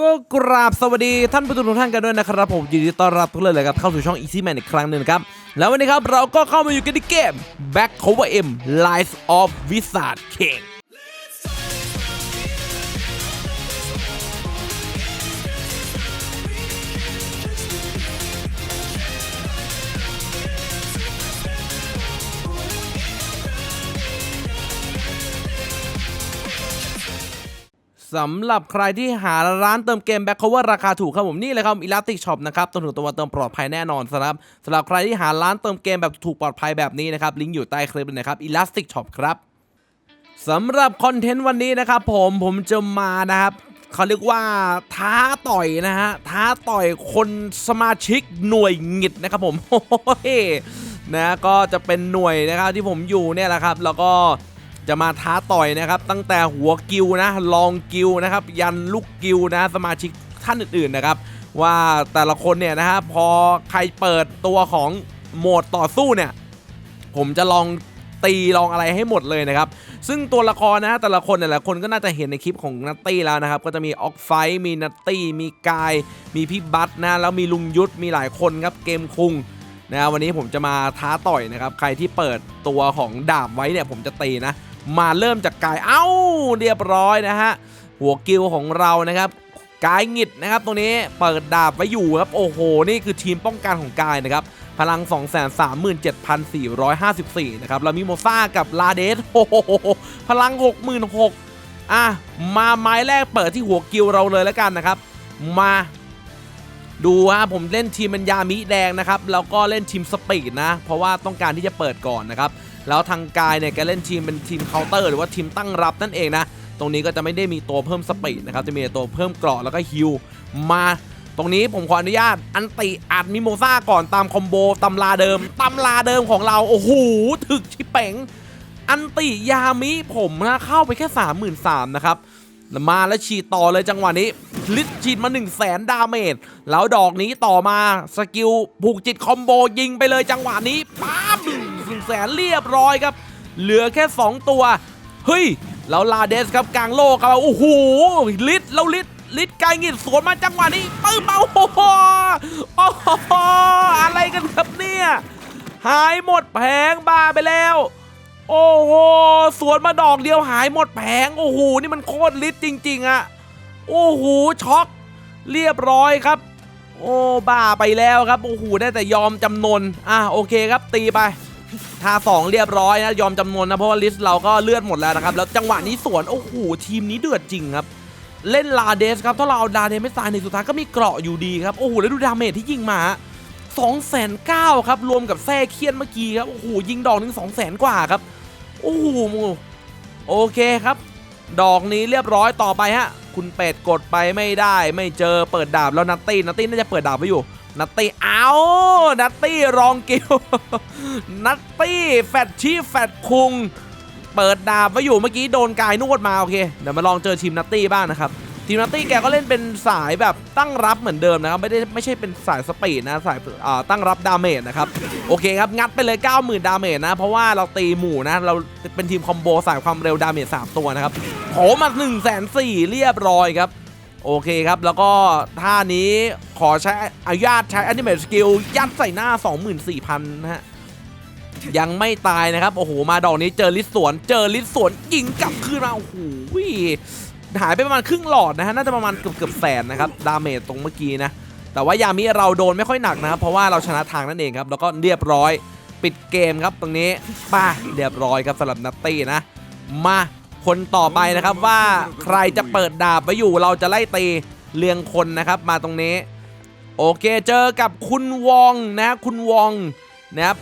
ก็กราบสวัสดีท่านผู้ชมทุกท่านกันด้วยนะครับผมยินดีต้อนรับทุกท่านเลยครับเข้าสู่ช่อง Easy Man อีกครั้งหนึ่งครับ แล้ววันนี้ครับเราก็เข้ามาอยู่กันที่เกม Back Cover M Lies of Wizard King สำหรับใครที่หาร้านเติมเกมแบ็ค o เวอร์ราคาถูกครับผมนี่เลยครับอิลาติกช็อปนะครับต้นถึงตัวเติมปลอดภัยแน่นอนสำหรับสำหรับใครที่หาร้านเติมเกมแบบถูกปลอดภัยแบบนี้นะครับลิงก์อยู่ใต้คลิปเลยนะครับอิลาติกช็อปครับสำหรับคอนเทนต์วันนี้นะครับผมผมจะมานะครับเขาเรียกว่าท้าต่อยนะฮะท้าต่อยคนสมาชิกหน่วยหงิดนะครับผมโอ้ยนะก็จะเป็นหน่วยนะครับที่ผมอยู่เนี่ยแหละครับ แล้วก็ จะมาท้าต่อยนะครับ ตั้งแต่หัวกิวนะรองกิวนะครับ ยันลูกกิวนะสมาชิกท่านอื่นๆนะครับ ว่าแต่ละคนเนี่ยนะฮะพอใครเปิดตัวของโหมดต่อสู้เนี่ย ผมจะลองตีลองอะไรให้หมดเลยนะครับ ซึ่งตัวละครนะฮะแต่ละคนแต่ละคนก็น่าจะเห็นในคลิปของนัตตี้แล้วนะครับ ก็จะมีออกไฟมีนัตตี้มีกาย มีพี่บัตนะแล้วมีลุงยุทธมีหลายคนครับเกมคุงนะวันนี้ผมจะมาท้าต่อยนะครับ ใครที่เปิดตัวของดาบไว้เนี่ยผมจะตีนะ มาเริ่มจากกายเอ้าเรียบร้อยนะฮะหัวกิวของเรานะครับกายหงิดนะครับตรงนี้เปิดดาบไว้อยู่ครับโอ้โห นี่คือทีมป้องกันของกายนะครับพลัง 237,454 นะครับแล้วมีโมซ่ากับลาเดสโอ้โหพลัง 66,000อะมาไม้แรกเปิดที่หัวกิวเราเลยแล้วกันนะครับ มาดูฮะผมเล่นทีมเป็นยามิแดงนะครับแล้วก็เล่นทีมสปีดนะ เพราะว่าต้องการที่จะเปิดก่อนนะครับ แล้วทางกายเนี่ยแกเล่นทีมเป็นทีมเคาน์เตอร์หรือว่าทีมตั้งรับนั่นเองนะ ตรงนี้ก็จะไม่ได้มีตัวเพิ่มสปีดนะครับ จะมีตัวเพิ่มเกราะแล้วก็ฮิลมาตรงนี้ผมขออนุญาตอันติอัดมิโมซาก่อนตามคอมโบตำราเดิมตำราเดิมของเรา โอ้โหถึกชิเป๋งอันติยามิผมนะเข้าไปแค่ 33,000นะครับมาแล้วฉีดต่อเลยจังหวะนี้ลิดฉีดมา1 0 0 0 0แสนดาเมจแล้วดอกนี้ต่อมาสกิลผูกจิตคอมโบยิงไปเลยจังหวะนี้ปั๊บ แสนเรียบร้อยครับ เหลือแค่ 2 ตัว เฮ้ย แล้วลาเดสครับกลางโลกครับโอ้โหลิดแล้วลิดลิดไกลงิดสวนมาจังหวะนี้ปื้มเอาโอ้โหโอ้โหอะไรกันครับเนี่ย หายหมดแผงบาไปแล้ว โอ้โหสวนมาดอกเดียวหายหมดแผงโอ้โหนี่มันโคตรลิดจริง ๆอะโอ้โหช็อกเรียบร้อยครับ โอ้บ้าไปแล้วครับ โอ้โหได้แต่ยอมจำนนอะโอเคครับตีไป ท่าสองเรียบร้อยนะยอมจำนวนนะเพราะว่าลิสต์เราก็เลือดหมดแล้วนะครับแล้วจังหวะนี้สวนโอ้โหทีมนี้เดือดจริงครับเล่นลาเดสครับถ้าเราเอาลาเดสไม่ตายในสุดท้ายก็มีเกราะอยู่ดีครับโอ้โหแล้วดูดาเมจที่ยิงมา2องแสนเก้าครับรวมกับแท้เคียนเมื่อกี้ครับโอ้โหยิงดอกหนึ่งสองแสนกว่าครับโอ้โหโอเคครับ ดอกนี้เรียบร้อยต่อไปฮะคุณเป็ดกดไปไม่ได้ไม่เจอเปิดดาบแล้วนัตตี้นัตตี้น่าจะเปิดดาบไว้อยู่ นัตตี้เอานัตตี้รองกิวนัตตี้แฟตชีแฟตคุง เปิดดาบไว้อยู่เมื่อกี้โดนกายนวดมาโอเคเดี๋ยวมาลองเจอทีมนัตตี้บ้างนะครับทีมนัตตี้แกก็เล่นเป็นสายแบบตั้งรับเหมือนเดิมนะครับ ไม่ได้ไม่ใช่เป็นสายสปีดนะสายตั้งรับดาเมจนะครับ โอเคครับ งัดไปเลย 90,000 ดาเมจนะ เพราะว่าเราตีหมู่นะ เราเป็นทีมคอมโบสายความเร็วดาเมจ3ตัวนะครับโผมา1 4 0 0 0เรียบร้อยครับ โอเคครับ แล้วก็ท่านี้ขอใช้อนุญาตใช้อนิเม e สกิลยัดใส่หน้า 24,000 นะฮะ ยังไม่ตายนะครับ โอ้โห มาดอกนี้เจอลิสสวน เจอลิสสวนยิงกลับคืนมา โอ้โหหายไปประมาณครึ่งหลอดนะฮะ น่าจะประมาณเกือบเกือบแสนนะครับ ดาเมจตรงเมื่อกี้นะ แต่ว่ายามิเราโดนไม่ค่อยหนักนะครับ เพราะว่าเราชนะทางนั่นเองครับ แล้วก็เรียบร้อยปิดเกมครับตรงนี้ป้าเรียบร้อยครับสำหรับนัตตี้นะ มา คนต่อไปนะครับว่าใครจะเปิดดาบไว้อยู่เราจะไล่ตีเรียงคนนะครับมาตรงนี้ โอเคเจอกับคุณวองนะคุณวองนะครับ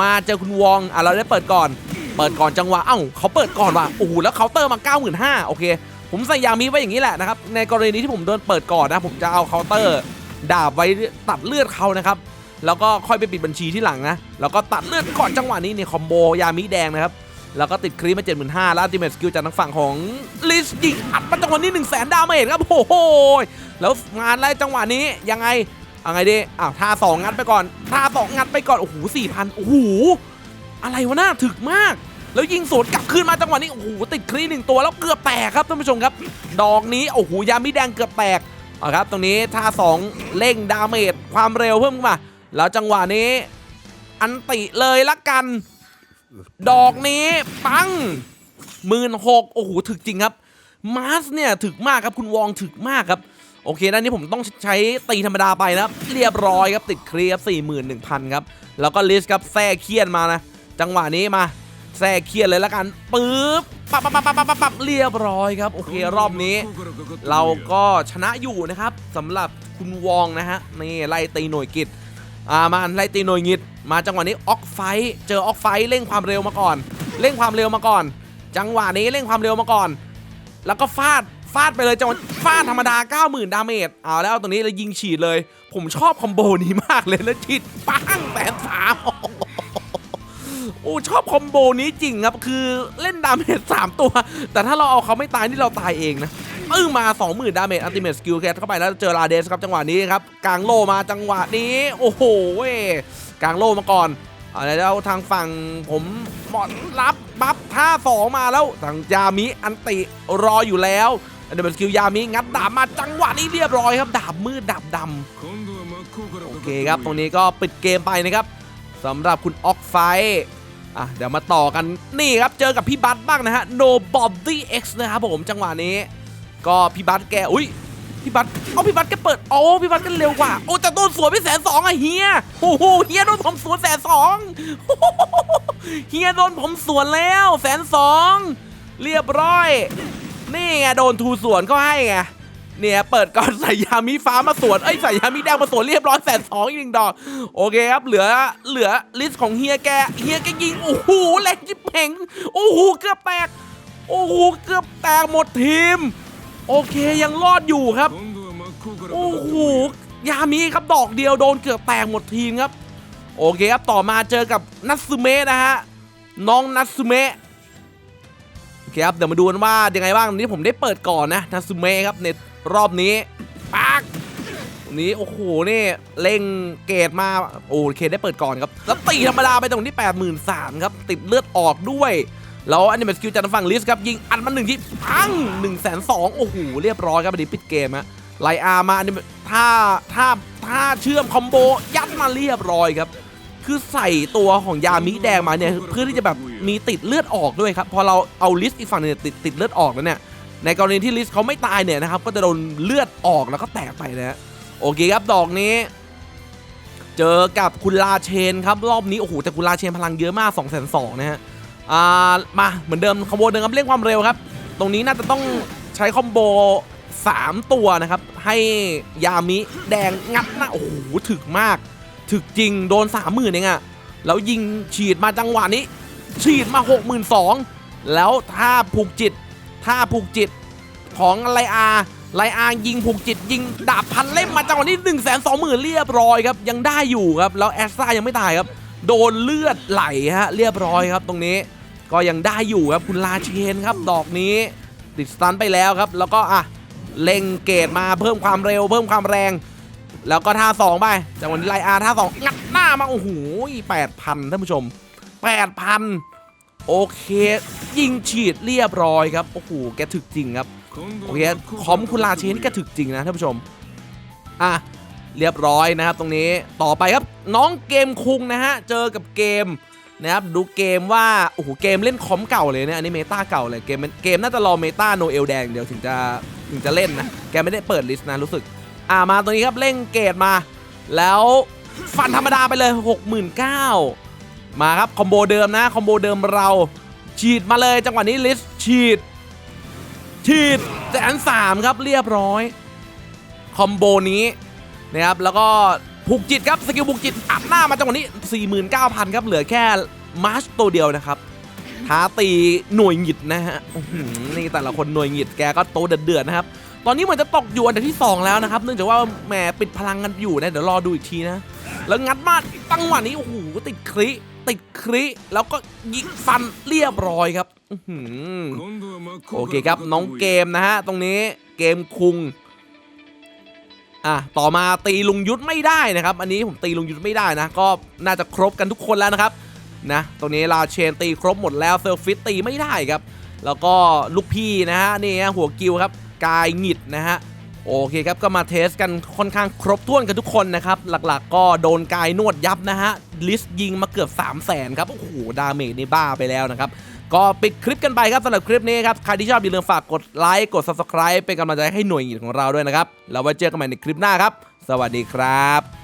มาเจอคุณวองอะเราได้เปิดก่อน เปิดก่อนจังหวะเอ้าเขาเปิดก่อนว่ะโอ้โหแล้วเคาน์เตอร์มา 95,000โอเค ผมใส่ยามีไว้อย่างนี้แหละนะครับในกรณีที่ผมโดนเปิดก่อนนะผมจะเอาเคาน์เตอร์ดาบไว้ตัดเลือดเขานะครับแล้วก็ค่อยไปปิดบัญชีที่หลังนะแล้วก็ตัดเลือดก่อนจังหวะนี้เนี่ยคอมโบยามิแดงนะครับ แล้วก็ติดครีมมา 75,000แล้วอัลติเมทสกิลจากทางฝั่งของลิสยิงอัดมาจังหวะนี้ 1 0 0 0 0แสนดาเมจครับโอ้โหแล้วงานไล่จังหวะนี้ยังไงเอาไงดีอ้าวท่าสองงัดไปก่อนท่าสองงัดไปก่อนโอ้โหสี่พันโอ้โหอะไรวะน่าถึกมาก แล้วยิงสวนกลับคืนมาจังหวะนี้โอ้โหติดครีหนึ่งตัวแล้วเกือบแตกครับท่านผู้ชมครับ ดอกนี้โอ้โหยามิแดงเกือบแตกเอาครับตรงนี้ท่า2เร่งดาเมจความเร็วเพิ่มขึ้นมาแล้วจังหวะนี้อันติเลยละกัน ดอกนี้ปังหมื่นหกโอ้โหถึกจริงครับมาสเนี่ยถึกมากครับคุณวองถึกมากครับโอเคด้านนี้ผมต้องใช้ตีธรรมดาไปนะเรียบร้อยครับติดเคลียร์สี่หมื่นหนึ่งพันครับแล้วก็ลิสครับแท้เคียนมานะ จังหวะนี้มาแท้เคียนเลยละกันปึ๊บปับปับปับปับปับปับเรียบร้อยครับโอเครอบนี้ เราก็ชนะอยู่นะครับสำหรับคุณวองนะฮะนี่ไล่ตีหน่วยกิจ อ่ามาไล่ตีหน่วยงิด มาจังหวะนี้ออกไฟเจอออกไฟเร่งความเร็วมาก่อน เร่งความเร็วมาก่อน จังหวะนี้เร่งความเร็วมาก่อน แล้วก็ฟาดฟาดไปเลยจังหวะฟาดธรรมดา 90,000 ดาเมจเอาแล้วตรงนี้เลยยิงฉีดเลย ผมชอบคอมโบนี้มากเลยแล้วฉีดปังแสนสามโอ้ชอบคอมโบนี้จริงครับ คือเล่นดาเมจ3ตัว แต่ถ้าเราเอาเขาไม่ตายนี่เราตายเองนะ ปึ้งมา 20,000 ดาเมจอัลติเมทสกิลแคทเข้าไปแล้วเจอลาเดสครับจังหวะนี้ครับกลางโลมาจังหวะนี้ โอ้โหเว้ยกลางโลมาก่อนเอาแล้วทางฝั่งผมหมดรับบัฟท่าสองมาแล้วทางยามิอันติรออยู่แล้วอันเดอร์สกิลยามิงัดดาบมาจังหวะนี้เรียบร้อยครับดาบมืดดาบดำโอเคครับตรงนี้ก็ปิดเกมไปนะครับสำหรับคุณออกไฟอะเดี๋ยวมาต่อกันนี่ครับเจอกับพี่บัตบ้างนะฮะ No Bobby X นะครับผมจังหวะนี้ ก็พี่บัตแกอุ้ยพี่บัตเอาพี่บัตแกเปิดโอ้พี่บัตกันเร็วกว่า โอ้แต่โดนสวนไปแสนสองอะเฮียโอ้โหเฮียโดนผมสวนแสนสองเฮียโดนผมสวนแล้วแสนสองเรียบร้อย นี่ไงโดนทูสวนก็ให้ไงเนี่ยเปิดก่อนใส่ยามิฟ้ามาสวนเอ้ยใส่ยามิแดงมาสวนเรียบร้อยแสนสองอีกหนึ่งดอกโอเคครับเหลือเหลือลิสต์ของเฮียแกเฮียแกยิงโอ้โหแหลกจิบเพ่งโอ้โหเกือบแตกโอ้โหเกือบแตกหมดทีม โอเคยังรอดอยู่ครับ โอ้โห ยามิครับดอกเดียวโดนเกือบแตกหมดทีมครับ โอเคครับต่อมาเจอกับนัตสึเมะนะฮะ น้องนัตสึเมะโอเคครับเดี๋ยวมาดูกันว่ายังไงบ้างนี้ผมได้เปิดก่อนนะนัตสึเมะครับในรอบนี้ปักนนี้โอ้โหนี่เล่งเกตมาโอเคได้เปิดก่อนครับแล้วตีธรรมดาไปตรงที่ 83,000ครับติดเลือดออกด้วย แล้วอันนี้เป็นสกิลจากทางฝั่งลิสครับยิงอัดมันหนึ่งที่ปัง1นึ่งแสนสองโอ้โหเรียบร้อยครับอันนี้ปิดเกมฮะไลอาร์มาอันนี้ถ้าถ้าถ้าเชื่อมคอมโบยัดมาเรียบร้อยครับ คือใส่ตัวของยามิแดงมาเนี่ยเพื่อที่จะแบบมีติดเลือดออกด้วยครับพอเราเอาลิสอีกฝั่งหนึงเนี่ยติดติดเลือดออกแล้วเนี่ยในกรณีที่ลิสเขาไม่ตายเนี่ยนะครับก็จะโดนเลือดออกแล้วก็แตกไปนะฮะโอเคครับดอกนี้ เจอกับคุณลาเชนครับรอบนี้โอ้โหแต่คุณลาเชนพลังเยอะมาก2 2 0 0 0นะฮะ อ่ามาเหมือนเดิมคอมโบเดิมครับเร่งความเร็วครับ ตรงนี้น่าจะต้องใช้คอมโบ 3 ตัวนะครับ ให้ยามิแดงงัดหน้าโอ้โหถึกมาก ถึกจริงโดน 3 0,000เองอะแล้วยิงฉีดมาจังหวะนี้ ฉีดมา 62,000แล้วถ้าผูกจิตถ้าผูกจิตของไลอาไลอายิงผูกจิตยิงดาบพันเล่มมาจังหวะนี้1นึ่งแสนสองหมื่นเรียบร้อยครับ ยังได้อยู่ครับ แล้วแอสซ่ายังไม่ตายครับ โดนเลือดไหลฮะเรียบร้อยครับตรงนี้ ก็ยังได้อยู่ครับคุณลาเชนครับดอกนี้ ติดสตันไปแล้วครับ แล้วก็อะเล็งเกตมาเพิ่มความเร็ว เพิ่มความแรง แล้วก็ท่าสองไปจากวันนี้ไลอาท่าสองงัดหน้ามาโอ้โหแปดพันท่านผู้ชมแปดพันโอเค ยิงฉีดเรียบร้อยครับโอ้โหแกถึกจริงครับโอเคคอมคุณลาเชนนี่แกถึกจริงนะท่านผู้ชมอะ เรียบร้อยนะครับตรงนี้ต่อไปครับน้องเกมคุงนะฮะ เจอกับเกมนะครับดูเกมว่า โอ้โห เกมเล่นคอมเก่าเลยเนี่ยอันนี้เมตาเก่าเลยเกมเกมน่าจะรอเมตาโนเอลแดงเดี๋ยวถึงจะถึงจะเล่นนะ แกไม่ได้เปิดลิสต์นะรู้สึก อ่ามาตรงนี้ครับเร่งเกตมา แล้วฟันธรรมดาไปเลย 69,000มาครับคอมโบเดิมนะคอมโบเดิมเราฉีดมาเลยจังหวะนี้ลิสต์ฉีดฉีดแสนสามครับเรียบร้อยคอมโบนี้ นะครับแล้วก็ผูกจิตครับสกิลผูกจิตอัดหน้ามาจังหวะนี้ 49,000 ครับเหลือแค่มาร์ชตัวเดียวนะครับท้าตีหน่วยหงิดนะฮะนี่แต่ละคนหน่วยหงิดแกก็โตเดือดๆนะครับ ตอนนี้เหมือนจะตกอยู่อันดับที่ 2 แล้วนะครับ เนื่องจากว่าแหมปิดพลังกันอยู่นะเดี๋ยวรอดูอีกทีนะ แล้วงัดมาตั้งหวะนี้โอ้โหติดคริติดคริแล้วก็ยิงฟันเรียบร้อยครับโอเคครับน้องเกมนะฮะตรงนี้เกมคุง อะต่อมาตีลุงยุทธไม่ได้นะครับ อันนี้ผมตีลุงยุทธไม่ได้นะ ก็น่าจะครบกันทุกคนแล้วนะครับนะตรงนี้ลาเชนตีครบหมดแล้วเซลฟิตตีไม่ได้ครับ แล้วก็ลูกพี่นะฮะนี่ฮะหัวกิวครับกายหงิดนะฮะโอเคครับก็มาเทสกันค่อนข้างครบถ้วนกันทุกคนนะครับ หลักๆ ก็โดนกายนวดยับนะฮะลิสยิงมาเกือบ 3 0 0แสนครับโอ้โหดาเมจนี่บ้าไปแล้วนะครับ ก็ปิดคลิปกันไปครับสำหรับคลิปนี้ครับ ใครที่ชอบอย่าลืมฝากกดไลค์กด Subscribe เป็นกำลังใจให้หน่วยงานของเราด้วยนะครับ แล้วไว้เจอกันใหม่ในคลิปหน้าครับ สวัสดีครับ